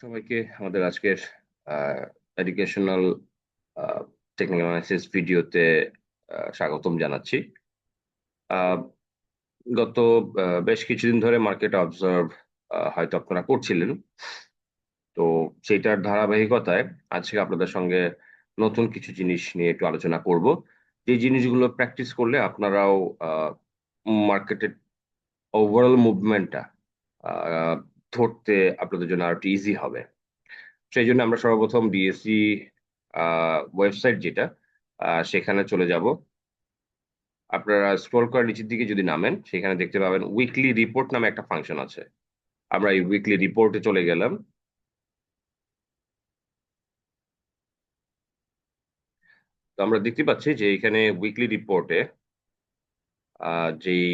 সবাইকে আমাদের আজকের এডুকেশনাল টেকনিক্যাল অ্যানালাইসিস ভিডিওতে স্বাগতম জানাচ্ছি। গত বেশ কিছুদিন ধরে মার্কেট অবজার্ভ হয়তো আপনারা করছিলেন। তো সেইটার ধারাবাহিকতায় আজকে আপনাদের সঙ্গে নতুন কিছু জিনিস নিয়ে একটু আলোচনা করব। যে জিনিসগুলো প্র্যাকটিস করলে আপনারাও মার্কেটের ওভারঅল মুভমেন্টটা ধরতে আপনাদের জন্য আরও ইজি হবে। সেই জন্য আমরা সর্বপ্রথম ডিএসসি ওয়েবসাইট যেটা সেখানে চলে যাব। আপনারা স্ক্রল করার নিচের দিকে যদি নামেন, সেখানে দেখতে পাবেন উইকলি রিপোর্ট নামে একটা ফাংশন আছে। আমরা এই উইকলি রিপোর্টে চলে গেলাম। তো আমরা দেখতে পাচ্ছি যে এখানে উইকলি রিপোর্টে যেই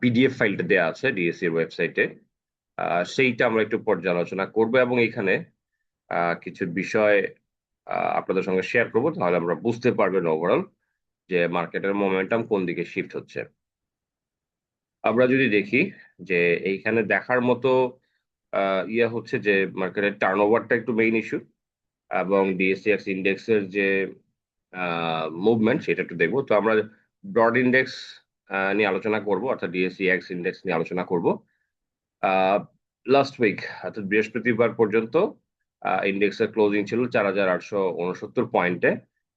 পিডিএফ ফাইলটা দেওয়া আছে ডিএসসি এর ওয়েবসাইটে সেইটা আমরা একটু পর্যালোচনা করব এবং এখানে কিছু বিষয় আপনাদের সঙ্গে শেয়ার করব, তাহলে আমরা বুঝতে পারবেন ওভারঅল যে মার্কেটের মোমেন্টাম কোন দিকে শিফট হচ্ছে। আমরা যদি দেখি যে এইখানে দেখার মতো ইয়ে হচ্ছে যে মার্কেটের টার্ন ওভারটা একটু মেইন ইস্যু এবং ডিএসসিএক্স ইন্ডেক্সের যে মুভমেন্ট সেটা একটু দেখব। তো আমরা ব্রড ইন্ডেক্স নিয়ে আলোচনা করব, অর্থাৎ ডিএসসি এক্স ইন্ডেক্স নিয়ে আলোচনা করব। লাস্ট উইক অর্থাৎ বৃহস্পতিবার পর্যন্ত ইন্ডেক্সের ক্লোজিং ছিল চার হাজার আটশো উনসত্তর পয়েন্টে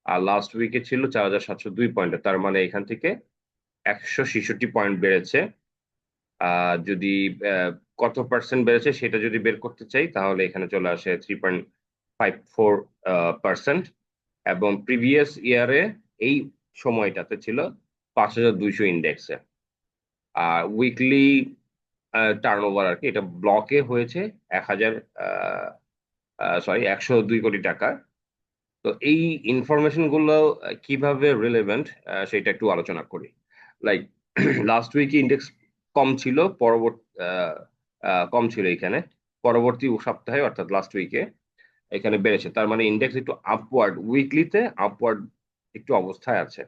আর লাস্ট উইকে ছিল চার হাজার সাতশো দুই পয়েন্টে তার মানে এখান থেকে একশো ছেষট্টি পয়েন্ট বেড়েছে। যদি কত পার্সেন্ট বেড়েছে সেটা যদি বের করতে চাই, তাহলে এখানে চলে আসে three point five four percent এবং প্রিভিয়াস ইয়ারে এই সময়টাতে ছিল পাঁচ হাজার দুইশো ইন্ডেক্সে আর উইকলি টার্ন ওভার আর কি, এটা ব্লকে হয়েছে এক হাজার সরি একশো দুই কোটি টাকা। তো এই ইনফরমেশনগুলো কীভাবে রিলেভেন্ট সেটা একটু আলোচনা করি। লাইক লাস্ট উইকে ইন্ডেক্স কম ছিল, পরবর্তী কম ছিল এখানে। পরবর্তী সপ্তাহে, অর্থাৎ লাস্ট উইকে এখানে বেড়েছে। তার মানে ইন্ডেক্স একটু আপওয়ার্ড উইকলিতে আপওয়ার্ড একটু অবস্থায় আছে।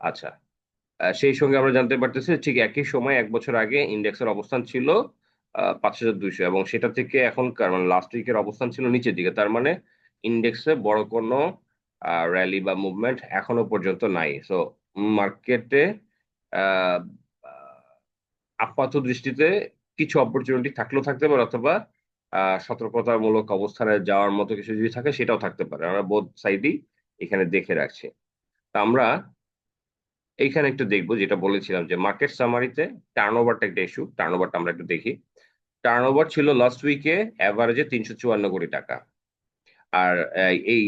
আচ্ছা। সেই সঙ্গে আমরা জানতে পারতেছি ঠিক একই সময় এক বছর আগে ইন্ডেক্সের অবস্থান ছিল পাঁচ হাজার দুইশো এবং সেটা থেকে এখনকার মানে লাস্ট উইকের অবস্থান ছিল নিচের দিকে। তার মানে ইন্ডেক্সে বড় কোনো র্যালি বা মুভমেন্ট এখনও পর্যন্ত নাই। সো মার্কেটে আপাত দৃষ্টিতে কিছু অপরচুনিটি থাকলেও থাকতে পারে অথবা সতর্কতামূলক অবস্থানে যাওয়ার মতো কিছু যদি থাকে সেটাও থাকতে পারে। আমরা বোধ সাইডই এখানে দেখে রাখছি। তা আমরা এইখানে একটু দেখব, যেটা বলেছিলাম যে মার্কেট সামারিতে টার্ন ওভারটা একটা ইস্যু টার্ন ওভারটা আমরা একটু দেখি। টার্ন ওভার ছিল লাস্ট উইকে অ্যাভারেজে তিনশো চুয়ান্ন কোটি টাকা। আর এই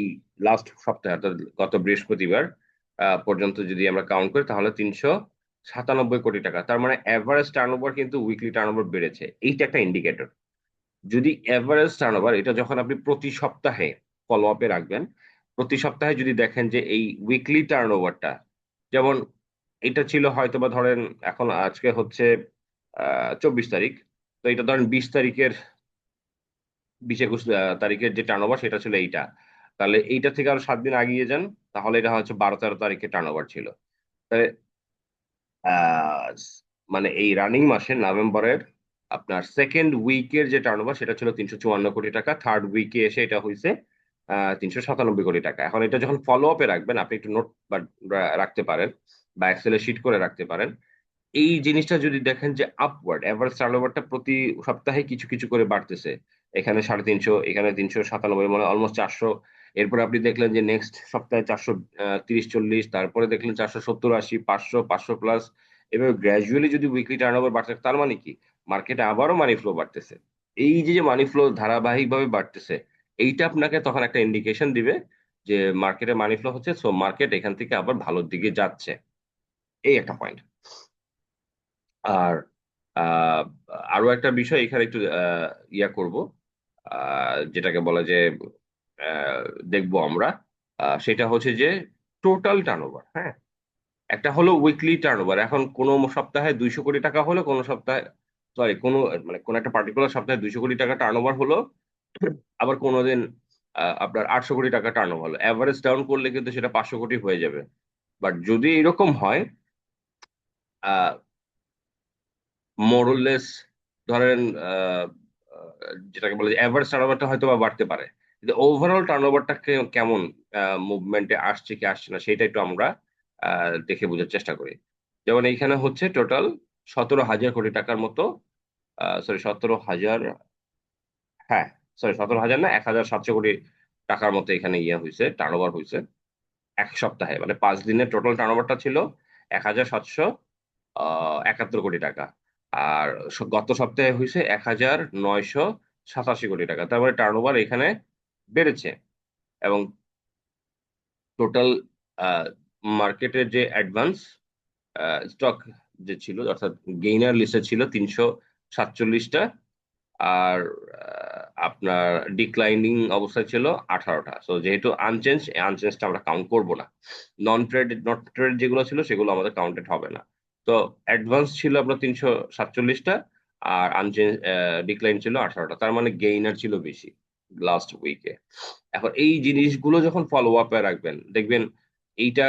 লাস্ট সপ্তাহে, অর্থাৎ গত বৃহস্পতিবার পর্যন্ত যদি আমরা কাউন্ট করি, তাহলে তিনশো সাতানব্বই কোটি টাকা। তার মানে অ্যাভারেজ টার্ন ওভার কিন্তু উইকলি টার্ন ওভার বেড়েছে। এইটা একটা ইন্ডিকেটর যদি অ্যাভারেজ টার্ন ওভার এটা যখন আপনি প্রতি সপ্তাহে ফলো আপে রাখবেন, প্রতি সপ্তাহে যদি দেখেন যে এই উইকলি টার্ন ওভারটা যেমন এটা ছিল হয়তো বা ধরেন এখন আজকে হচ্ছে চব্বিশ তারিখ। তো এটা ধরেন বিশ তারিখের, বিশ একুশ তারিখের যে টার্ন ওভার সেটা ছিল এইটা। তাহলে এইটা থেকে আরও সাত দিন আগিয়ে যান, তাহলে এটা হচ্ছে বারো তেরো তারিখে টার্ন ওভার ছিল। তাহলে মানে এই রানিং মাসে নভেম্বরের আপনার সেকেন্ড উইকের যে টার্ন ওভার সেটা ছিল তিনশো চুয়ান্ন কোটি টাকা। থার্ড উইকে এসে এটা হয়েছে তিনশো সাতানব্বই কোটি টাকা। এখন এটা যখন ফলো আপে রাখবেন, আপনি একটু নোট রাখতে পারেন। বা এক্সেলে শিট করে রাখতে পারেন। এই জিনিসটা যদি দেখেন যে আপওয়ার্ড এভারেজ টার্নওভারটা প্রতি সপ্তাহে কিছু কিছু করে বাড়তেছে। এখানে সাড়ে তিনশো, এখানে তিনশো সাতানব্বই মানে অলমোস্ট চারশো। এরপরে আপনি দেখলেন যে নেক্সট সপ্তাহে চারশো তিরিশ, চল্লিশ, তারপরে দেখলেন চারশো সত্তর, আশি, পাঁচশো পাঁচশো প্লাস এভাবে গ্র্যাজুয়ালি যদি উইকলি টার্ন ওভার বাড়তে তার মানে কি? মার্কেটে আবারও মানি ফ্লো বাড়তেছে। এই যে যে মানি ফ্লো ধারাবাহিকভাবে বাড়তেছে, এইটা আপনাকে তখন একটা ইন্ডিকেশন দিবে যে মার্কেটে মানি ফ্লো হচ্ছে সো মার্কেট এখান থেকে আবার ভালোর দিকে যাচ্ছে। এই একটা পয়েন্ট আর আরও একটা বিষয় এখানে একটু ইয়া করব যেটাকে বলা যে দেখব আমরা সেটা হচ্ছে যে টোটাল টার্নওভার হ্যাঁ? একটা হলো উইকলি টার্নওভার এখন কোনো সপ্তাহে দুইশো কোটি টাকা হলো, কোনো সপ্তাহে সরি কোনো মানে কোনো একটা পার্টিকুলার সপ্তাহে দুইশো কোটি টাকা টার্নওভার হলো, আবার কোনোদিন আপনার আটশো কোটি টাকা টার্নওভার হলো। অ্যাভারেজ ডাউন করলে কিন্তু সেটা পাঁচশো কোটি হয়ে যাবে। বাট যদি এরকম হয় মোরলেস ধরেন যেটাকে বলে অ্যাভারেজ টার্নওভারটা হয়তো বা বাড়তে পারে। কিন্তু ওভারঅল টার্নওভারটা কেমন মুভমেন্টে আসছে কি আসছে না সেটা একটু আমরা দেখে বোঝার চেষ্টা করি। যেমন এইখানে হচ্ছে টোটাল সতেরো হাজার কোটি টাকার মতো সরি সতেরো হাজার হ্যাঁ সরি সতেরো হাজার না, এক হাজার সাতশো কোটি টাকার মতো এখানে ইয়ে হয়েছে টার্নওভার হয়েছে এক সপ্তাহে। মানে পাঁচ দিনের টোটাল টার্নওভারটা ছিল এক হাজার সাতশো একাত্তর কোটি টাকা। আর গত সপ্তাহে হয়েছে এক হাজার নয়শো সাতাশি কোটি টাকা। তারপরে টার্নওভার এখানে বেড়েছে। এবং টোটাল মার্কেটের যে অ্যাডভান্স স্টক যে ছিল, অর্থাৎ গেইনার লিস্টে ছিল তিনশো সাতচল্লিশটা। আর আপনার ডিক্লাইনিং অবস্থায় ছিল আঠারোটা। সো যেহেতু আনচেঞ্জ আনচেঞ্জটা আমরা কাউন্ট করব না। নন ট্রেড নট ট্রেড যেগুলো ছিল, সেগুলো আমাদের কাউন্টেড হবে না। তো অ্যাডভান্স ছিল আপনার তিনশো সাতচল্লিশটা আর আনচেঞ্জ ডিক্লাইন ছিল আঠারোটা। তার মানে গেইনার ছিল বেশি লাস্ট উইকে এখন এই জিনিসগুলো যখন ফলো আপে রাখবেন, দেখবেন এইটা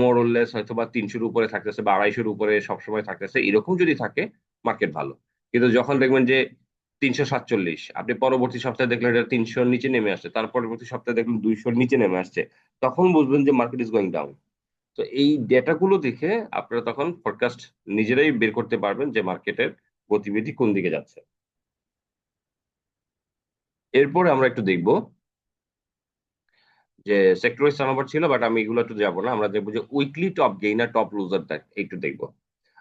মোরলেস হয়তো বা তিনশোর উপরে থাকতেছে বা আড়াইশোর উপরে সবসময় থাকতেছে, এরকম যদি থাকে মার্কেট ভালো। কিন্তু যখন দেখবেন যে তিনশো সাতচল্লিশ, আপনি পরবর্তী সপ্তাহে দেখলেন এটা তিনশোর নিচে নেমে আসছে, তার পরবর্তী সপ্তাহে দেখলেন দুইশোর নিচে নেমে আসছে, তখন বুঝবেন যে মার্কেট ইজ গোয়িং ডাউন তো এই ডেটাগুলো দেখে আপনারা তখন ফরকাস্ট নিজেরাই বের করতে পারবেন যে মার্কেটের গতিবিধি কোন দিকে যাচ্ছে। এরপরে আমরা একটু দেখব যে সেক্টর ওয়াইজ ছিল বাট আমি এগুলো একটু যাব না। আমরা দেখব যে উইকলি টপ গেইনার টপ লুজারটা একটু দেখব।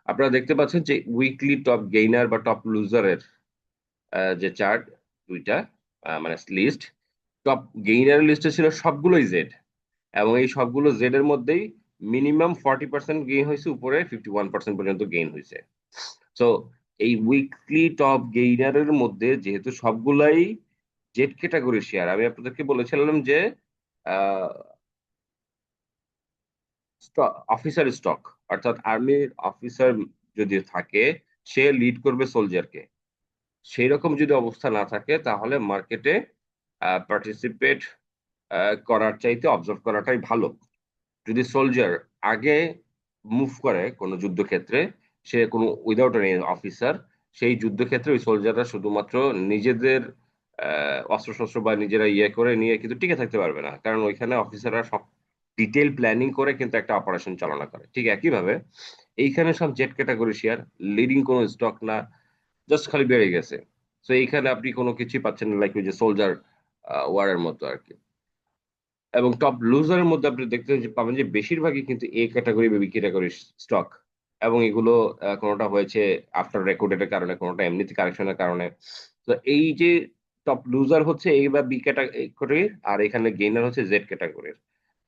আপনারা দেখতে পাচ্ছেন যে উইকলি টপ গেইনার বা টপ লুজারের যে চার্ট দুইটা মানে লিস্ট টপ গেইনার লিস্টে ছিল সবগুলোই জেড এবং এই সবগুলো জেড এর মধ্যেই মিনিমাম ফর্টি পার্সেন্ট গেইন হয়েছে, উপরে ফিফটি ওয়ান পার্সেন্ট পর্যন্ত গেইন হয়েছে। সো এই উইকলি টপ গেইনারের মধ্যে যেহেতু সবগুলাই জেড ক্যাটাগরি শেয়ার আমি আপনাদেরকে বলেছিলাম যে অফিসার স্টক অর্থাৎ আর্মির অফিসার যদি থাকে, সে লিড করবে সোলজারকে সেই রকম যদি অবস্থা না থাকে, তাহলে মার্কেটে পার্টিসিপেট করার চাইতে অবজার্ভ করাটাই ভালো। যদি সোলজার আগে মুভ করে কোনো যুদ্ধক্ষেত্রে, সে কোনো উইদাউট এনি অফিসার সেই যুদ্ধক্ষেত্রে ওই সোলজাররা শুধুমাত্র নিজেদের অস্ত্রশস্ত্র বা নিজেরা ইয়ে করে নিয়ে কিন্তু টিকে থাকতে পারবে না। কারণ ওইখানে অফিসাররা সব ডিটেল প্ল্যানিং করে কিন্তু একটা অপারেশন চালনা করে। ঠিক একইভাবে এইখানে সব জেট ক্যাটাগরি শেয়ার লিডিং কোনো স্টক না জাস্ট খালি বেড়ে গেছে। তো এইখানে আপনি কোনো কিছুই পাচ্ছেন না লাইক ওই যে সোলজার ওয়ারের মতো আর কি। এবং টপ লুজারের মধ্যে আপনি দেখতে পাবেন যে বেশিরভাগই কিন্তু এ ক্যাটাগরি বা বি ক্যাটাগরি স্টক এবং এগুলো কোনোটা হয়েছে আফটার রেকর্ডের কারণে, কোনোটা এমনিতে কারেকশনের কারণে। তো এই যে টপ লুজার হচ্ছে এই বা বি ক্যাটাগরির আর এখানে গেইনার হচ্ছে জেড ক্যাটাগরির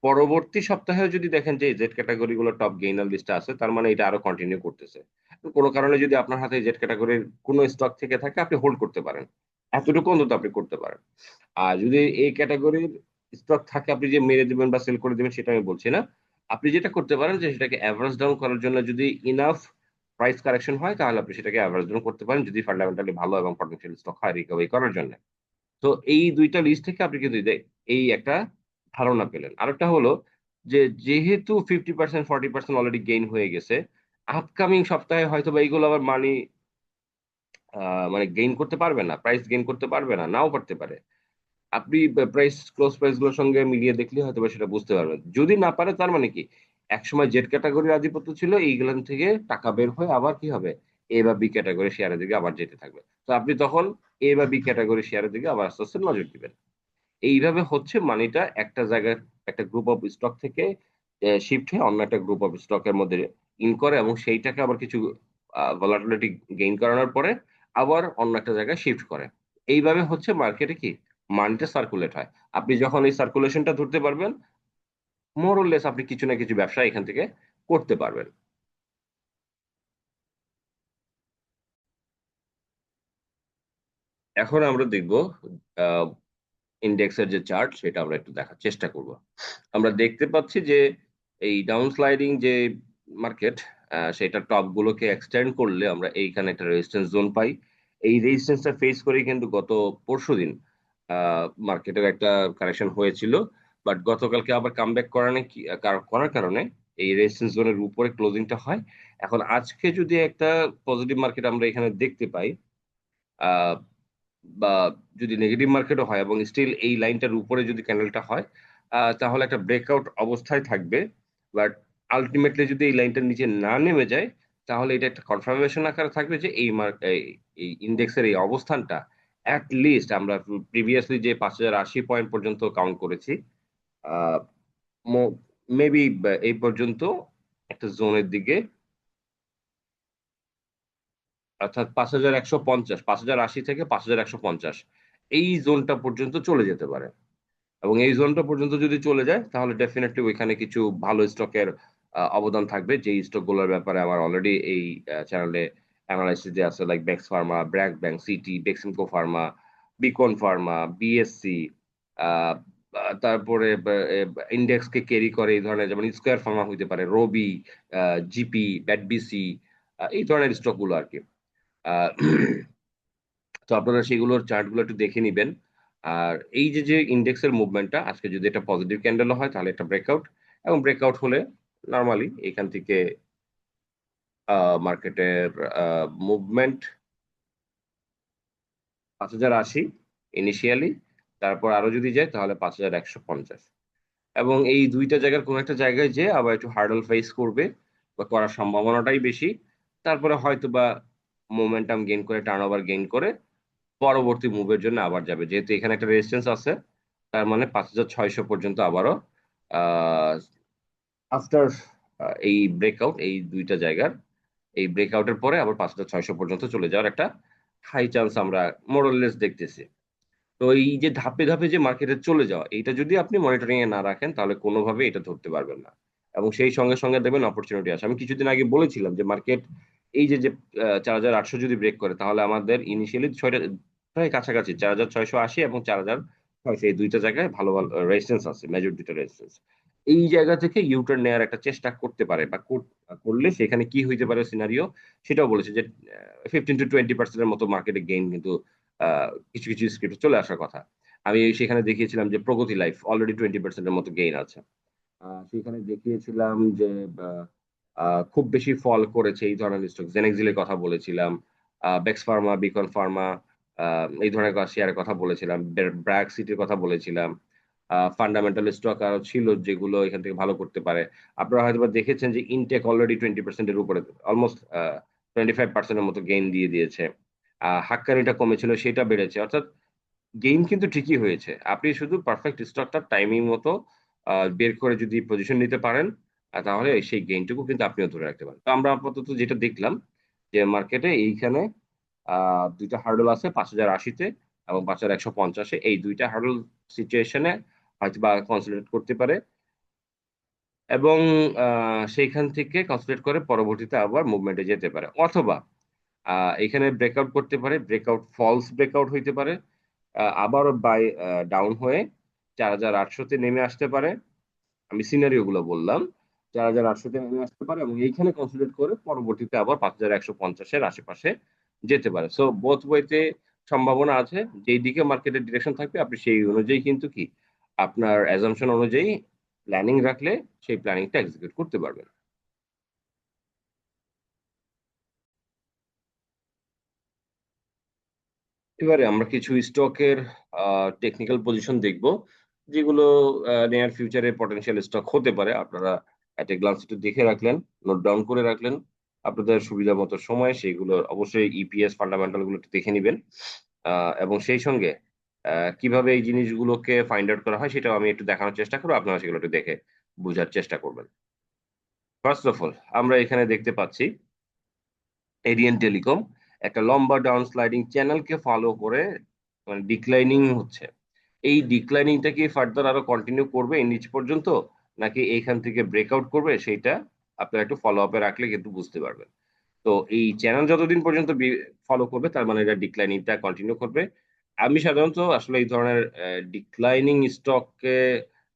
পরবর্তী সপ্তাহে যদি দেখেন যে জেড ক্যাটাগরি গুলো টপ গেইনার লিস্টে আছে, তার মানে এটা আরও কন্টিনিউ করতেছে। কোনো কারণে যদি আপনার হাতে জেড ক্যাটাগরির কোনো স্টক থেকে থাকে, আপনি হোল্ড করতে পারেন। এতটুকু অন্তত আপনি করতে পারেন। আর যদি এই ক্যাটাগরির স্টক থাকে, আপনি যে মেরে দিবেন বা সেল করে দিবেন, সেটা আমি বলছি না। আপনি যেটা করতে পারেন যে সেটাকে অ্যাভারেজ ডাউন করার জন্য যদি ইনাফ প্রাইস কারেকশন হয়, তাহলে আপনি সেটাকে অ্যাভারেজ ডাউন করতে পারেন, যদি ফান্ডামেন্টালি ভালো এবং পটেন্সিয়াল স্টক হয় রিকভারি করার জন্য। তো এই দুইটা লিস্ট থেকে আপনি কিন্তু এই একটা ধারণা পেলেন। আরেকটা হলো যে যেহেতু fifty percent forty percent already gain হয়ে গেছে আপকামিং সপ্তাহে হয়তো বা এইগুলো আবার মানি মানে গেইন করতে পারবে না প্রাইস গেইন করতে পারবে না, নাও পারতে পারে। আপনি প্রাইস ক্লোজ প্রাইসগুলোর সঙ্গে মিলিয়ে দেখলে হয়তো সেটা বুঝতে পারবেন। যদি না পারে, তার মানে কি? একসময় জেড ক্যাটাগরির আধিপত্য ছিল, এইগুলান থেকে টাকা বের হয়ে আবার কি হবে? এ বা বি ক্যাটাগরি শেয়ারের দিকে আবার যেতে থাকবে। তো আপনি তখন এ বা বি ক্যাটাগরি শেয়ারের দিকে আবার আস্তে আস্তে নজর দিবেন। এইভাবে হচ্ছে মানিটা একটা জায়গায় একটা গ্রুপ অফ স্টক থেকে শিফট হয়ে অন্য একটা গ্রুপ অফ স্টকের মধ্যে ইন করে এবং সেইটাকে আবার কিছু ভলাটিলিটি গেইন করানোর পরে আবার অন্য একটা জায়গায় শিফট করে। এইভাবে হচ্ছে মার্কেটে কি? মানিটা সার্কুলেট হয়। আপনি যখন এই সার্কুলেশনটা ধরতে পারবেন মোরলেস আপনি কিছু না কিছু ব্যবসা এখান থেকে করতে পারবেন। এখন আমরা দেখব ইন্ডেক্সের যে চার্ট সেটা আমরা একটু দেখার চেষ্টা করব। আমরা দেখতে পাচ্ছি যে এই ডাউন স্লাইডিং যে মার্কেট সেটা টপ গুলোকে এক্সটেন্ড করলে আমরা এইখানে একটা রেজিস্ট্যান্স জোন পাই। এই রেজিস্ট্যান্সটা ফেস করেই কিন্তু গত পরশু দিন মার্কেটের একটা কারেকশন হয়েছিল বাট গতকালকে আবার কামব্যাক করানে করার কারণে এই রেজিস্ট্যান্স জোনের উপরে ক্লোজিংটা হয়। এখন আজকে যদি একটা পজিটিভ মার্কেট আমরা এখানে দেখতে পাই বা যদি নেগেটিভ মার্কেটও হয় এবং স্টিল এই লাইনটার উপরে যদি ক্যান্ডেলটা হয় তাহলে একটা ব্রেকআউট অবস্থায় থাকবে। বাট আলটিমেটলি যদি এই লাইনটার নিচে না নেমে যায়, তাহলে এটা একটা কনফার্মেশন আকারে থাকবে যে এই এই ইন্ডেক্সের এই অবস্থানটা অ্যাট লিস্ট আমরা প্রিভিয়াসলি যে পাঁচ হাজার আশি পয়েন্ট পর্যন্ত কাউন্ট করেছি মেবি এই পর্যন্ত একটা জোনের দিকে, অর্থাৎ পাঁচ হাজার একশো পঞ্চাশ, পাঁচ হাজার আশি থেকে পাঁচ হাজার একশো পঞ্চাশ, এই জোনটা পর্যন্ত চলে যেতে পারে। এবং এই জোনটা পর্যন্ত যদি চলে যায়, তাহলে ডেফিনেটলি ওইখানে কিছু ভালো স্টকের অবদান থাকবে। যে স্টকগুলোর ব্যাপারে আমার অলরেডি এই চ্যানেলে অ্যানালাইসিস যে আছে like Bex pharma BRAC bank city Beximco pharma Beacon pharma BSC তারপরে ইন্ডেক্সকে ক্যারি করে এই ধরনের, যেমন স্কোয়ার ফার্মা হইতে পারে রবি জিপি ব্যাটবিসি এই ধরনের স্টকগুলো আর কি। তো আপনারা সেগুলোর চার্টগুলো একটু দেখে নেবেন। আর এই যে যে ইন্ডেক্সের মুভমেন্টটা আজকে যদি এটা পজিটিভ ক্যান্ডেল হয়, তাহলে একটা ব্রেকআউট এবং ব্রেকআউট হলে নর্মালি এখান থেকে মার্কেটের মুভমেন্ট পাঁচ হাজার আশি ইনিশিয়ালি তারপর আরও যদি যায় তাহলে পাঁচ হাজার একশো পঞ্চাশ। এবং এই দুইটা জায়গার কোন একটা জায়গায় যে আবার একটু হার্ডল ফেস করবে বা করার সম্ভাবনাটাই বেশি। তারপরে হয়তো বা মোমেন্টাম গেইন করে টার্ন ওভার গেইন করে পরবর্তী মুভের জন্য আবার যাবে। যেহেতু এখানে একটা রেজিস্ট্যান্স আছে, তার মানে পাঁচ হাজার ছয়শো পর্যন্ত আবারও আফটার এই ব্রেকআউট এই দুইটা জায়গার এই ব্রেকআউটের পরে আবার পাঁচ হাজার ছয়শো পর্যন্ত চলে যাওয়ার একটা হাই চান্স আমরা মোরলেস দেখতেছি। তো এই যে ধাপে ধাপে যে মার্কেটে চলে যাওয়া, এইটা যদি আপনি মনিটরিং এ না রাখেন, তাহলে কোনোভাবে এটা ধরতে পারবেন না। এবং সেই সঙ্গে সঙ্গে দেবেন অপরচুনিটি আসে। আমি কিছুদিন আগে বলেছিলাম যে মার্কেট এই যে যে চার হাজার আটশো যদি ব্রেক করে, তাহলে আমাদের ইনিশিয়ালি ছয়টা, প্রায় কাছাকাছি, চার হাজার ছয়শো আশি এবং চার হাজার ছয়শো, এই দুইটা জায়গায় ভালো ভালো রেজিস্ট্যান্স আছে মেজর দুইটা রেজিস্ট্যান্স এই জায়গা থেকে ইউটার্ন নেওয়ার একটা চেষ্টা করতে পারে বা করলে সেখানে কি হইতে পারে সিনারিও সেটাও বলেছে যে ফিফটিন টু টোয়েন্টি পার্সেন্টের মতো মার্কেটে গেইন কিন্তু কিছু কিছু স্ক্রিপ্ট চলে আসার কথা। আমি সেখানে দেখিয়েছিলাম যে প্রগতি লাইফ অলরেডি টোয়েন্টি পার্সেন্টের মতো গেইন আছে। সেখানে দেখিয়েছিলাম যে খুব বেশি ফল করেছে এই ধরনের স্টক জেনেক্সিলের কথা বলেছিলাম বেক্স ফার্মা বিকন ফার্মা এই ধরনের শেয়ারের কথা বলেছিলাম ব্র্যাক সিটির কথা বলেছিলাম। ফান্ডামেন্টাল স্টক আরও ছিল যেগুলো এখান থেকে ভালো করতে পারে। আপনারা হয়তো দেখেছেন যে ইনটেক অলরেডি টোয়েন্টি পার্সেন্টের উপরে অলমোস্ট টোয়েন্টি ফাইভ পার্সেন্টের মতো গেইন দিয়ে দিয়েছে। হাক্কানিটা কমেছিল, সেটা বেড়েছে। অর্থাৎ গেইন কিন্তু ঠিকই হয়েছে। আপনি শুধু পারফেক্ট স্টকটা টাইমিং মতো বের করে যদি পজিশন নিতে পারেন তাহলে সেই গেইনটুকু কিন্তু আপনিও ধরে রাখতে পারেন। তো আমরা আপাতত যেটা দেখলাম, যে মার্কেটে এইখানে দুইটা হার্ডল আছে, পাঁচ হাজার আশিতে এবং পাঁচ হাজার একশো পঞ্চাশে। এই দুইটা হার্ডল সিচুয়েশনে হয়তো বা কনসেন্ট্রেট করতে পারে। এবং সেইখান থেকে কনসেন্ট্রেট করে পরবর্তীতে আবার মুভমেন্টে যেতে পারে। অথবা এখানে ব্রেকআউট করতে পারে ব্রেকআউট ফলস ব্রেকআউট হইতে পারে। আবারও বাই ডাউন হয়ে চার হাজার আটশোতে নেমে আসতে পারে। আমি সিনারিও গুলো বললাম। চার হাজার আটশোতে নেমে আসতে পারে এবং এইখানে কনসিডার করে পরবর্তীতে আবার পাঁচ হাজার একশো পঞ্চাশের আশেপাশে যেতে পারে। সো বোথ ওয়েতে সম্ভাবনা আছে। যেই দিকে মার্কেটের ডিরেকশন থাকবে, আপনি সেই অনুযায়ী কিন্তু কি আপনার অ্যাজামশন অনুযায়ী প্ল্যানিং রাখলে সেই প্ল্যানিংটা এক্সিকিউট করতে পারবেন। এবারে আমরা কিছু স্টকের টেকনিক্যাল পজিশন দেখব, যেগুলো নিয়ার ফিউচারে পটেনশিয়াল স্টক হতে পারে। আপনারা একটা গ্লান্স একটু দেখে রাখলেন নোট ডাউন করে রাখলেন। আপনাদের সুবিধা মতো সময়, সেগুলো অবশ্যই ইপিএস ফান্ডামেন্টালগুলো একটু দেখে নেবেন। এবং সেই সঙ্গে কীভাবে এই জিনিসগুলোকে ফাইন্ড আউট করা হয় সেটাও আমি একটু দেখানোর চেষ্টা করব। আপনারা সেগুলো একটু দেখে বোঝার চেষ্টা করবেন। ফার্স্ট অফ অল আমরা এখানে দেখতে পাচ্ছি এডিয়ান টেলিকম একটা লম্বা ডাউন স্লাইডিং চ্যানেলকে ফলো করে মানে ডিক্লাইনিং হচ্ছে। এই ডিক্লাইনিংটা কি ফার্দার আরও কন্টিনিউ করবে নিচ পর্যন্ত, নাকি এইখান থেকে ব্রেকআউট করবে সেইটা আপনারা একটু ফলো আপে রাখলে কিন্তু বুঝতে পারবেন। তো এই চ্যানেল যতদিন পর্যন্ত ফলো করবে তার মানে এটা ডিক্লাইনিংটা কন্টিনিউ করবে। আমি সাধারণত আসলে এই ধরনের ডিক্লাইনিং স্টককে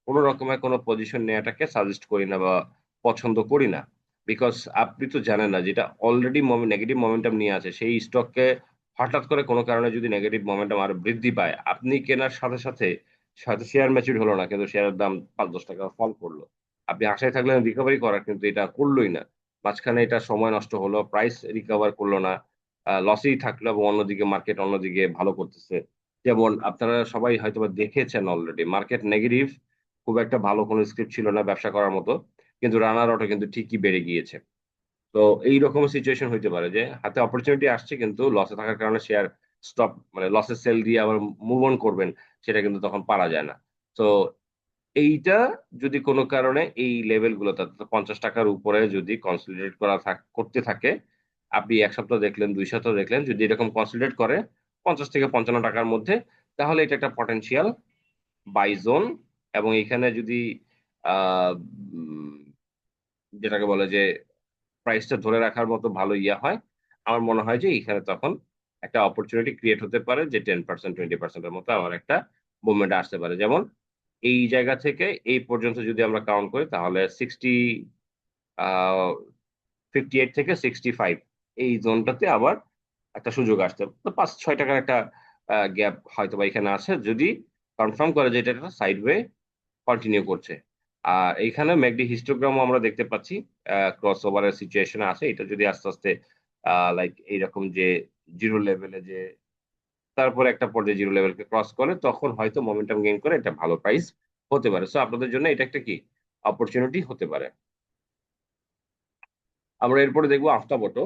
কোনো রকমের কোনো পজিশন নেওয়াটাকে সাজেস্ট করি না বা পছন্দ করি না। বিকজ আপনি তো জানেন না, যেটা অলরেডি নেগেটিভ মোমেন্টাম নিয়ে আছে, সেই স্টককে হঠাৎ করে কোনো কারণে যদি নেগেটিভ মোমেন্টাম আরও বৃদ্ধি পায়, আপনি কেনার সাথে সাথে সাথে শেয়ার ম্যাচিউর হলো না, কিন্তু শেয়ারের দাম পাঁচ দশ টাকা ফল করল। আপনি আশায় থাকলেন রিকভারি করার, কিন্তু এটা করলোই না। মাঝখানে এটা সময় নষ্ট হলো প্রাইস রিকভার করল না। লসেই থাকল এবং অন্যদিকে মার্কেট অন্যদিকে ভালো করতেছে। যেমন আপনারা সবাই হয়তো দেখেছেন অলরেডি মার্কেট নেগেটিভ খুব একটা ভালো কোনো স্ক্রিপ্ট ছিল না ব্যবসা করার মতো, কিন্তু রানার অটো কিন্তু ঠিকই বেড়ে গিয়েছে। তো এই রকম সিচুয়েশন হইতে পারে যে হাতে অপরচুনিটি আসছে কিন্তু লসে থাকার কারণে শেয়ার স্টপ মানে লসের সেল দিয়ে আবার মুভ অন করবেন, সেটা কিন্তু তখন পারা যায় না। তো এইটা যদি কোনো কারণে এই লেভেলগুলো পঞ্চাশ টাকার উপরে যদি কনসলিডেট করা করতে থাকে আপনি এক সপ্তাহ দেখলেন, দুই সপ্তাহ দেখলেন, যদি এরকম কনসলিডেট করে পঞ্চাশ থেকে পঞ্চান্ন টাকার মধ্যে, তাহলে এটা একটা পটেনশিয়াল বাই জোন এবং এখানে যদি যেটাকে বলে যে প্রাইসটা ধরে রাখার মতো ভালো ইয়া হয়, আমার মনে হয় যে এখানে তখন একটা অপরচুনিটি ক্রিয়েট হতে পারে যে টেন পার্সেন্ট টোয়েন্টি পার্সেন্টের মতো আমার একটা মুভমেন্ট আসতে পারে। যেমন এই জায়গা থেকে এই পর্যন্ত যদি আমরা কাউন্ট করি, তাহলে সিক্সটি ফিফটি এইট থেকে সিক্সটি ফাইভ এই জোনটাতে আবার একটা সুযোগ আসতে তো পাঁচ, ছয় টাকার একটা গ্যাপ হয়তো বা এখানে আছে যদি কনফার্ম করে যে এটা একটা সাইড ওয়ে কন্টিনিউ করছে। আর এইখানে ম্যাকডি হিস্টোগ্রামও আমরা দেখতে পাচ্ছি ক্রস ওভারের সিচুয়েশন আছে। এটা যদি আস্তে আস্তে লাইক এইরকম যে জিরো লেভেলে যে তারপরে একটা পর্যায়ে জিরো লেভেলকে ক্রস করে, তখন হয়তো মোমেন্টাম গেইন করে একটা ভালো প্রাইস হতে পারে। সো আপনাদের জন্য এটা একটা কি? অপরচুনিটি হতে পারে। আমরা এরপরে দেখব আফতাবটো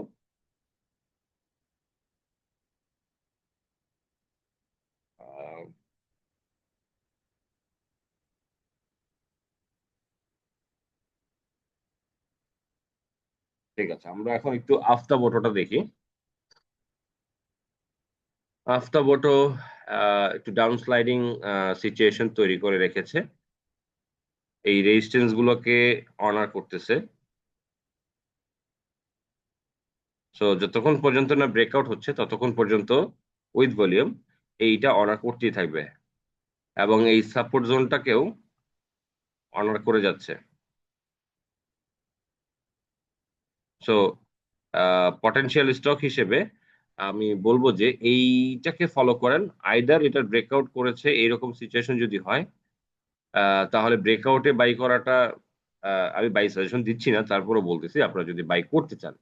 ঠিক আছে, আমরা এখন একটু আফতাবটোটা দেখি। আফতাবটো একটু ডাউন স্লাইডিং সিচুয়েশন তৈরি করে রেখেছে। এই রেজিস্ট্যান্স গুলোকে অনার করতেছে। সো যতক্ষণ পর্যন্ত না ব্রেকআউট হচ্ছে, ততক্ষণ পর্যন্ত উইথ ভলিউম এইটা অনার করতেই থাকবে। এবং এই সাপোর্ট জোনটাকেও অনার করে যাচ্ছে। সো পটেনশিয়াল স্টক হিসেবে আমি বলব যে এইটাকে ফলো করেন। আইদার এটা ব্রেকআউট করেছে, এইরকম সিচুয়েশন যদি হয় তাহলে ব্রেকআউটে বাই করাটা আমি বাই সাজেশন দিচ্ছি না তারপরে বলতেছি আপনারা যদি বাই করতে চান,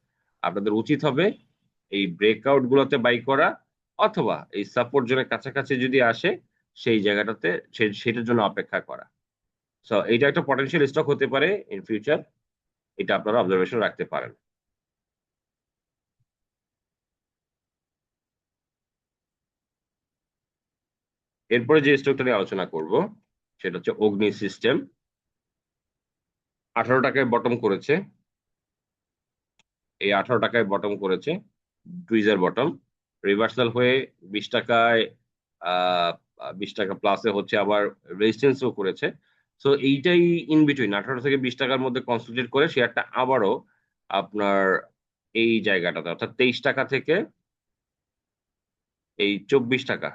আপনাদের উচিত হবে এই ব্রেকআউট গুলোতে বাই করা অথবা এই সাপোর্ট জোনের কাছাকাছি যদি আসে, সেই জায়গাটাতে সেটার জন্য অপেক্ষা করা। সো এইটা একটা পটেনশিয়াল স্টক হতে পারে ইন ফিউচার এটা আপনারা অবজারভেশন রাখতে পারেন। এরপরে যে স্টকটা নিয়ে আলোচনা করব, সেটা হচ্ছে অগ্নি সিস্টেম আঠারো টাকায় বটম করেছে। এই আঠারো টাকায় বটম করেছে ডুইজার বটম রিভার্সাল হয়ে বিশ টাকায় বিশ টাকা প্লাসে হচ্ছে আবার রেজিস্টেন্সও করেছে। সো এইটাই ইন বিটুইন আঠারো থেকে বিশ টাকার মধ্যে কনসেন্ট্রেট করে শেয়ারটা আবারও আপনার এই জায়গাটাতে, অর্থাৎ তেইশ টাকা থেকে এই চব্বিশ টাকা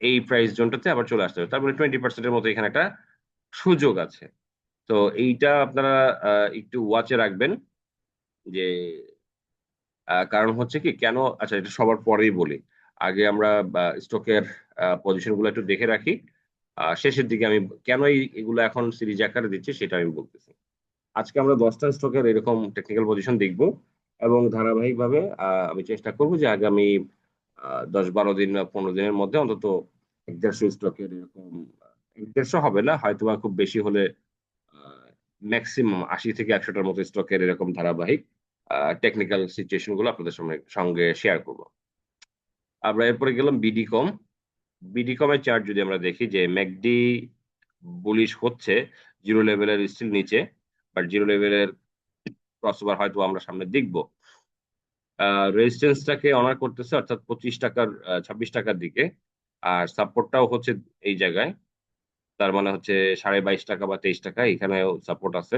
এই প্রাইস জোনটাতে আবার চলে আসতে হবে। তারপরে টোয়েন্টি পার্সেন্টের মতো এখানে একটা সুযোগ আছে। তো এইটা আপনারা একটু ওয়াচে রাখবেন যে কারণ হচ্ছে কি, কেন আচ্ছা এটা সবার পরেই বলি। আগে আমরা স্টকের পজিশনগুলো একটু দেখে রাখি। শেষের দিকে আমি, কেন এগুলো এখন সিরিজ আকারে দিচ্ছি সেটা আমি বলতেছি। আজকে আমরা দশটা স্টকের এরকম টেকনিক্যাল পজিশন দেখব এবং ধারাবাহিকভাবে আমি চেষ্টা করব যে আগামী দশ বারো দিন বা পনেরো দিনের মধ্যে অন্তত এক দেড়শো স্টকের এরকম, এক দেড়শো হবে না, হয়তো বা খুব বেশি হলে ম্যাক্সিমাম আশি থেকে একশোটার মতো স্টকের এরকম ধারাবাহিক টেকনিক্যাল সিচুয়েশনগুলো আপনাদের সঙ্গে শেয়ার করব। আমরা এরপরে গেলাম বিডি কম বিডি কমের চার্ট যদি আমরা দেখি যে ম্যাকডি বুলিশ হচ্ছে জিরো লেভেলের স্টিল নিচে বাট জিরো লেভেলের ক্রসওভার হয়তো আমরা সামনে দেখব। রেজিস্ট্যান্সটাকে অনার করতেছে, অর্থাৎ পঁচিশ টাকার ছাব্বিশ টাকার দিকে। আর সাপোর্টটাও হচ্ছে এই জায়গায়। তার মানে হচ্ছে সাড়ে বাইশ টাকা বা তেইশ টাকা, এখানেও সাপোর্ট আছে।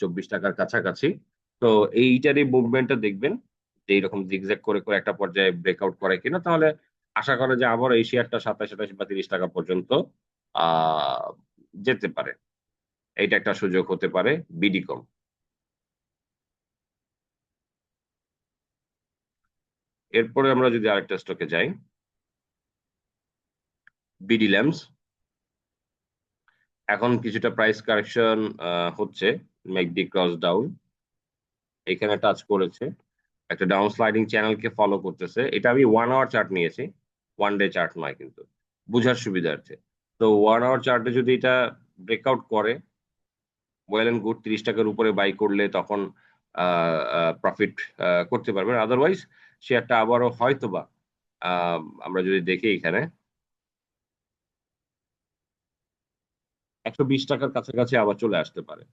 চব্বিশ টাকার কাছাকাছি। তো এইটারই মুভমেন্টটা দেখবেন যে এইরকম জিগজ্যাগ করে করে একটা পর্যায়ে ব্রেকআউট করে কিনা। তাহলে আশা করে যে আবার এই শেয়ারটা সাতাশ আঠাশ বা তিরিশ টাকা পর্যন্ত, আহ, যেতে পারে। এইটা একটা সুযোগ হতে পারে বিডিকম এরপরে আমরা যদি আরেকটা স্টকে যাই বিডি ল্যাম্পস এখন কিছুটা প্রাইস কারেকশন হচ্ছে ম্যাকডি ক্রস ডাউন এখানে টাচ করেছে, একটা ডাউন স্লাইডিং চ্যানেলকে ফলো করতেছে, এটা আমি ওয়ান আওয়ার চার্ট নিয়েছি ওয়ান ডে চার্ট নয় কিন্তু, বুঝার সুবিধার্থে, তো ওয়ান আওয়ার চার্টে যদি এটা ব্রেকআউট করে ওয়েল অ্যান্ড গুড তিরিশ টাকার উপরে বাই করলে তখন প্রফিট করতে পারবেন আদারওয়াইজ শেয়ারটা আবারও হয়তোবা আমরা যদি দেখি এখানে, একশো বিশ টাকার কাছাকাছি আবার চলে আসতে পারে।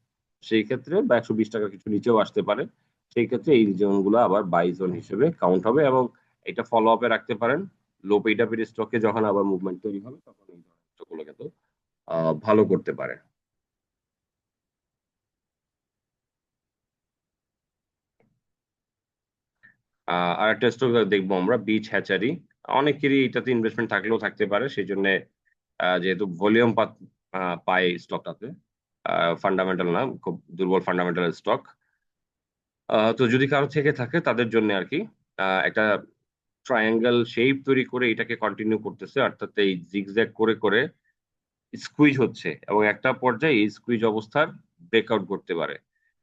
সেই ক্ষেত্রে বা একশো বিশ টাকার কিছু নিচেও আসতে পারে। সেই ক্ষেত্রে এই জোনগুলো আবার বাই জোন হিসেবে কাউন্ট হবে এবং এটা ফলো আপে রাখতে পারেন। লো পেইডাপের স্টকে যখন আবার মুভমেন্ট তৈরি হবে, তখন এই ধরনের স্টকগুলো কিন্তু ভালো করতে পারে আর একটা স্টক দেখব আমরা বিচ হ্যাচারি অনেকেরই এটাতে ইনভেস্টমেন্ট থাকলেও থাকতে পারে সেই জন্য যেহেতু ভলিউম পায় স্টকটাতে ফান্ডামেন্টাল না, খুব দুর্বল ফান্ডামেন্টাল স্টক তো যদি কারও থেকে থাকে, তাদের জন্য আর কি একটা ট্রায়াঙ্গেল শেপ তৈরি করে এটাকে কন্টিনিউ করতেছে, অর্থাৎ এই জিগজ্যাগ করে করে স্কুইজ হচ্ছে এবং একটা পর্যায়ে এই স্কুইজ অবস্থার ব্রেকআউট করতে পারে।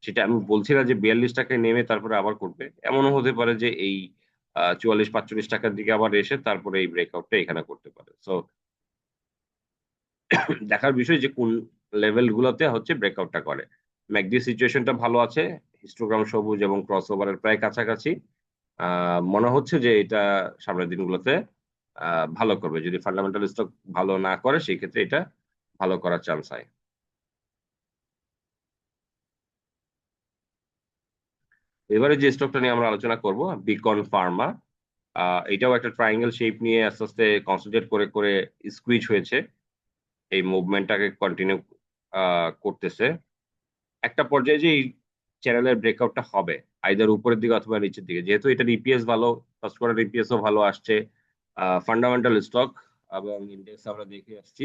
সেটা আমি বলছি না যে বিয়াল্লিশ টাকায় নেমে তারপরে আবার করবে। এমনও হতে পারে যে এই চুয়াল্লিশ, পাঁচচল্লিশ টাকার দিকে আবার এসে তারপরে এই ব্রেকআউটটা এখানে করতে পারে। সো দেখার বিষয় যে কোন লেভেল গুলোতে হচ্ছে ব্রেকআউটটা করে। ম্যাকডি সিচুয়েশনটা ভালো আছে হিস্টোগ্রাম সবুজ এবং ক্রস ওভারের প্রায় কাছাকাছি। মনে হচ্ছে যে এটা সামনের দিনগুলোতে ভালো করবে। যদি ফান্ডামেন্টাল স্টক ভালো না করে, সেই ক্ষেত্রে এটা ভালো করার চান্স হয়। এবারে যে স্টকটা নিয়ে আমরা আলোচনা করব বিকন ফার্মা এটাও একটা ট্রায়াঙ্গেল শেপ নিয়ে আস্তে আস্তে কনসেন্ট্রেট করে করে স্কুইজ হয়েছে। এই মুভমেন্টটাকে কন্টিনিউ করতেছে। একটা পর্যায়ে যে এই চ্যানেলের ব্রেকআউটটা হবে আইদার উপরের দিকে অথবা নিচের দিকে। যেহেতু এটার ইপিএস ভালো ফার্স্ট কোয়ার্টার ইপিএসও ভালো আসছে ফান্ডামেন্টাল স্টক এবং ইন্ডেক্স আমরা দেখে আসছি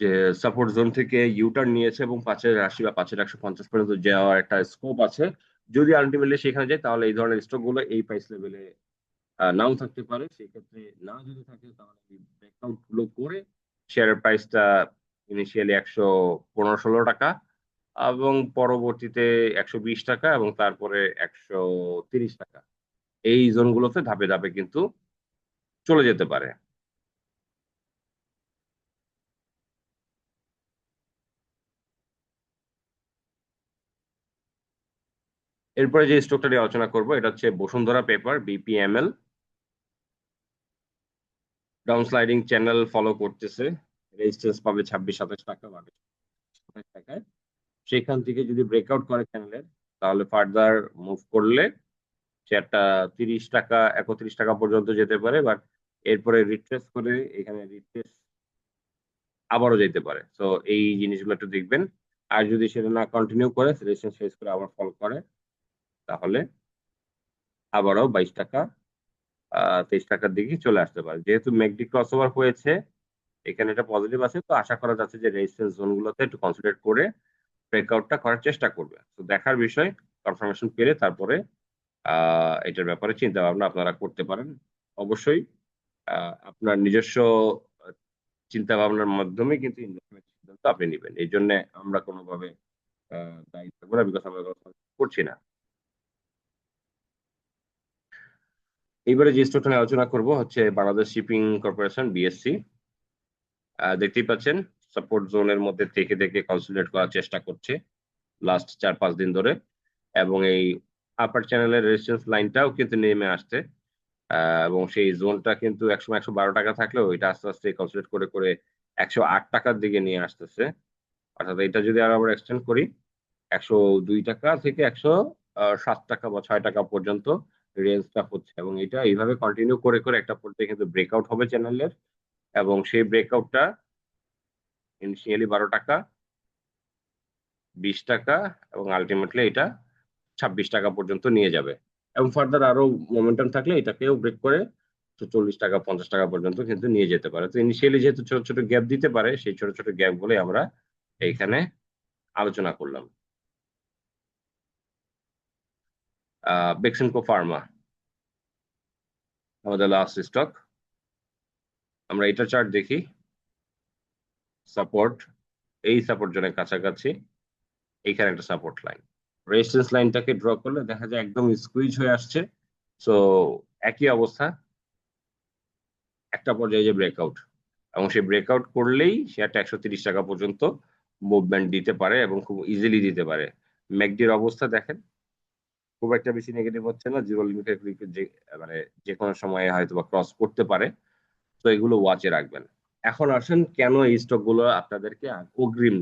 যে সাপোর্ট জোন থেকে ইউটার্ন নিয়েছে এবং পাঁচের আশি বা পাঁচের একশো পঞ্চাশ পর্যন্ত যাওয়ার একটা স্কোপ আছে। যদি আলটিমেটলি সেখানে যায়, তাহলে এই ধরনের স্টকগুলো এই প্রাইস লেভেলে নাও থাকতে পারে। সেই ক্ষেত্রে না যদি থাকে, তাহলে ব্রেকআউটগুলো করে শেয়ারের প্রাইসটা ইনিশিয়ালি একশো পনেরো ষোলো টাকা এবং পরবর্তীতে একশো বিশ টাকা এবং তারপরে একশো তিরিশ টাকা। এই জোনগুলোতে ধাপে ধাপে কিন্তু চলে যেতে পারে। এরপরে যে স্টকটা নিয়ে আলোচনা করব, এটা হচ্ছে Bashundhara paper BPML down sliding channel follow করতেছে রেজিস্ট্যান্স পাবে ছাব্বিশ, সাতাশ টাকা বা টাকায়। সেখান থেকে যদি ব্রেকআউট করে চ্যানেলের তাহলে ফার্দার মুভ করলে শেয়ারটা তিরিশ টাকা, একত্রিশ টাকা পর্যন্ত যেতে পারে বাট এরপরে রিট্রেস করে এখানে রিট্রেস আবারও যেতে পারে। তো এই জিনিসগুলো একটু দেখবেন। আর যদি সেটা না কন্টিনিউ করে রেজিস্ট্যান্স ফেস করে আবার ফল করে তাহলে আবারও বাইশ টাকা তেইশ টাকার দিকে চলে আসতে পারে। যেহেতু ম্যাকডি ক্রস ওভার হয়েছে, এখানে এটা পজিটিভ আছে, তো আশা করা যাচ্ছে যে রেজিস্ট্যান্স জোনগুলোতে একটু কনসিডার করে ব্রেকআউটটা করার চেষ্টা করবে। তো দেখার বিষয় কনফার্মেশন পেলে তারপরে এটার ব্যাপারে চিন্তা ভাবনা আপনারা করতে পারেন। অবশ্যই আপনার নিজস্ব চিন্তা ভাবনার মাধ্যমে কিন্তু ইনভেস্টমেন্ট সিদ্ধান্ত আপনি নেবেন। এই জন্য আমরা কোনোভাবে দায়ী থাকব না বিকজ আমরা করছি না। এইবারে যে স্টকটা নিয়ে আলোচনা করব হচ্ছে বাংলাদেশ শিপিং কর্পোরেশন বিএসসি দেখতেই পাচ্ছেন সাপোর্ট জোনের মধ্যে থেকে থেকে কনসোলিডেট করার চেষ্টা করছে লাস্ট চার পাঁচ দিন ধরে। এবং এই আপার চ্যানেলের রেজিস্ট্যান্স লাইনটাও কিন্তু নেমে আসছে। এবং সেই জোনটা কিন্তু একসময় একশো বারো টাকা থাকলেও এটা আস্তে আস্তে কনসোলিডেট করে করে একশো আট টাকার দিকে নিয়ে আসতেছে। অর্থাৎ এটা যদি আর আবার এক্সটেন্ড করি, একশো দুই টাকা থেকে একশো সাত টাকা বা ছয় টাকা পর্যন্ত রেঞ্জটা হচ্ছে এবং এটা এইভাবে কন্টিনিউ করে করে একটা পর্যায়ে কিন্তু ব্রেকআউট হবে চ্যানেলের এবং সেই ব্রেকআউটটা ইনিশিয়ালি বারো টাকা, বিশ টাকা এবং আলটিমেটলি এটা ছাব্বিশ টাকা পর্যন্ত নিয়ে যাবে। এবং ফার্দার আরও মোমেন্টাম থাকলে এটাকেও ব্রেক করে চল্লিশ টাকা, পঞ্চাশ টাকা পর্যন্ত কিন্তু নিয়ে যেতে পারে। তো ইনিশিয়ালি যেহেতু ছোট ছোট গ্যাপ দিতে পারে, সেই ছোট ছোট গ্যাপগুলো আমরা এইখানে আলোচনা করলাম। বেক্সেনকো ফার্মা। আমাদের লাস্ট স্টক আমরা এটা চার্ট দেখি। সাপোর্ট এই সাপোর্ট জোনের কাছাকাছি। এইখানে একটা সাপোর্ট লাইন রেজিস্ট্যান্স লাইনটাকে ড্র করলে দেখা যায় একদম স্কুইজ হয়ে আসছে। সো একই অবস্থা। একটা পর্যায়ে যে ব্রেকআউট এবং সেই ব্রেকআউট করলেই শেয়ারটা একশো তিরিশ টাকা পর্যন্ত মুভমেন্ট দিতে পারে এবং খুব ইজিলি দিতে পারে। ম্যাকডির অবস্থা দেখেন। খুব একটা বেশি নেগেটিভ হচ্ছে না জিরো লিমিটেড যে মানে যে কোনো সময়ে হয়তো বা ক্রস করতে পারে। তো এগুলো ওয়াচে রাখবেন। এখন আসেন কেন এই স্টকগুলো আপনাদেরকে অগ্রিম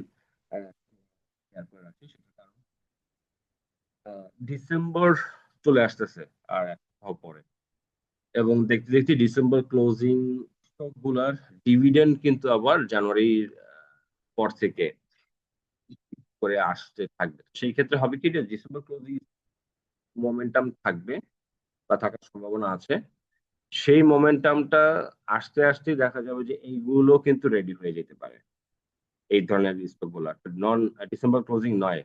ডিসেম্বর চলে আসতেছে আর পরে। এবং দেখতে দেখতে ডিসেম্বর ক্লোজিং স্টকগুলার ডিভিডেন্ড কিন্তু আবার জানুয়ারির পর থেকে, করে আসতে থাকবে। সেই ক্ষেত্রে হবে কি ডিসেম্বর ক্লোজিং মোমেন্টাম থাকবে বা থাকার সম্ভাবনা আছে। সেই মোমেন্টামটা আসতে আসতে দেখা যাবে যে এইগুলো কিন্তু রেডি হয়ে যেতে পারে। এই ধরনের স্টকগুলো নন ডিসেম্বর ক্লোজিং নয়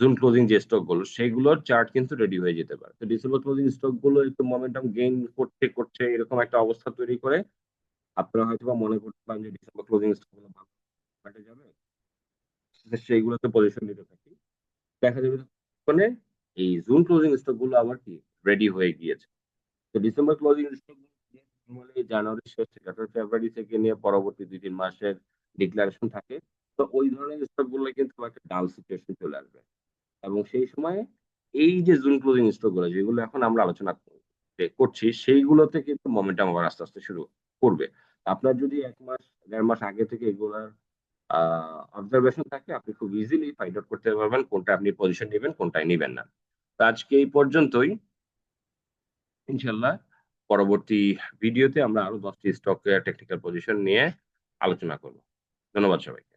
জুন ক্লোজিং যে স্টকগুলো, সেগুলোর চার্ট কিন্তু রেডি হয়ে যেতে পারে। তো ডিসেম্বর ক্লোজিং স্টকগুলো একটু মোমেন্টাম গেইন করতে করছে এরকম একটা অবস্থা তৈরি করে আপনারা হয়তো বা মনে করতে পারেন যে ডিসেম্বর ক্লোজিং স্টকগুলো ভালো যাবে। সেইগুলোতে পজিশন নিতে থাকি। দেখা যাবে মানে এই জুন ক্লোজিং স্টকগুলো আবার কি রেডি হয়ে গিয়েছে। তো ডিসেম্বর ক্লোজিং স্টক নর্মালি জানুয়ারি শেষ থেকে অর্থাৎ ফেব্রুয়ারি থেকে নিয়ে পরবর্তী দুই তিন মাসের ডিক্লারেশন থাকে, তো ওই ধরনের স্টকগুলো কিন্তু একটা ডাল সিচুয়েশন চলে আসবে। এবং সেই সময় এই যে জুন ক্লোজিং স্টকগুলো যেগুলো এখন আমরা আলোচনা কর- করছি, সেইগুলোতে কিন্তু মোমেন্টাম আবার আস্তে আস্তে শুরু করবে। আপনার যদি এক মাস, দেড় মাস আগে থেকে এগুলার অবজারভেশন থাকে, আপনি খুব ইজিলি ফাইন্ড আউট করতে পারবেন কোনটা আপনি পজিশন নেবেন কোনটায় নেবেন না। আজকে এই পর্যন্তই। ইনশাল্লাহ পরবর্তী ভিডিওতে আমরা আরও দশটি স্টক টেকনিক্যাল পজিশন নিয়ে আলোচনা করব। ধন্যবাদ সবাই